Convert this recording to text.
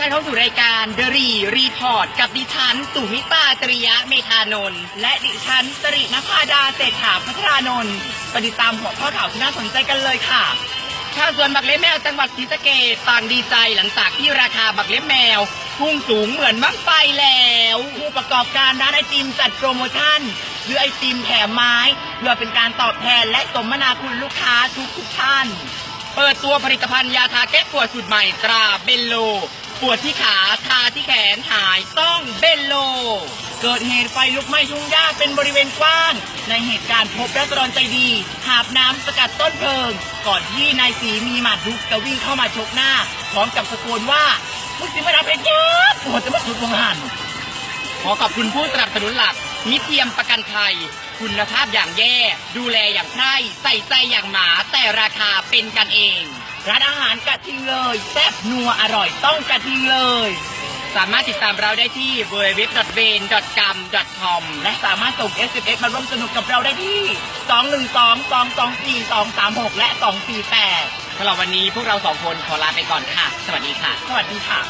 ทานเข้าสู่รายการเดรีรีพอร์ตกับดิฉันสุมิตาตริยะเมธานนท์และดิฉันสรินภาดาเศรษฐาพัฒรานนท์ไปติดตามหัวข้อข่าวที่น่าสนใจกันเลยค่ะชาวสวนบักเล็บแมวจังหวัดศรีสะเกษต่างดีใจหลังจากที่ราคาบักเล็บแมวพุ่งสูงเหมือนมังไฟแล้ว ผู้ประกอบการร้านไอติมจัดโปรโมชั่นซื้อไอติมแถมไม้เพื่อเป็นการตอบแทนและสมนาคุณลูกค้าทุกทุกท่าน เปิดตัวผลิตภัณฑ์ยาทาแก้ปวดสูตรใหม่ตราเบลโล ปวดที่ขาทาที่แขนหายต้องเบลโล เกิดเหตุไฟลุกไหม้ทุ่งหญ้าเป็นบริเวณกว้าง ในเหตุการณ์พบรัศดรใจดีหาบน้ำสกัดต้นเพลิง ก่อนที่นายสีมีหมัดลุกจะวิ่งเข้ามาชกหน้า พร้อมกับตะโกนว่ามึงสิมาดับเองเยอะปวดจะมาสุดวงหันขอขอบคุณผู้สนับสนุนหลักมิเทียมประกันภัย คุณภาพอย่างแย่ ดูแลอย่างใคร่ใส่ใจอย่างหมาแต่ราคาเป็นกันเอง ร้านอาหารกระทิงเลยแซ่บนัวอร่อยต้องกระทิงเลย สามารถติดตามเราได้ที่ www.ven.gam.com และสามารถส่ง SMS มาร่วมสนุกกับเราได้ที่ 212 224 236 และ 248สำหรับวันนี้พวกเราสองคนขอลาไปก่อนค่ะ สวัสดีค่ะ สวัสดีค่ะ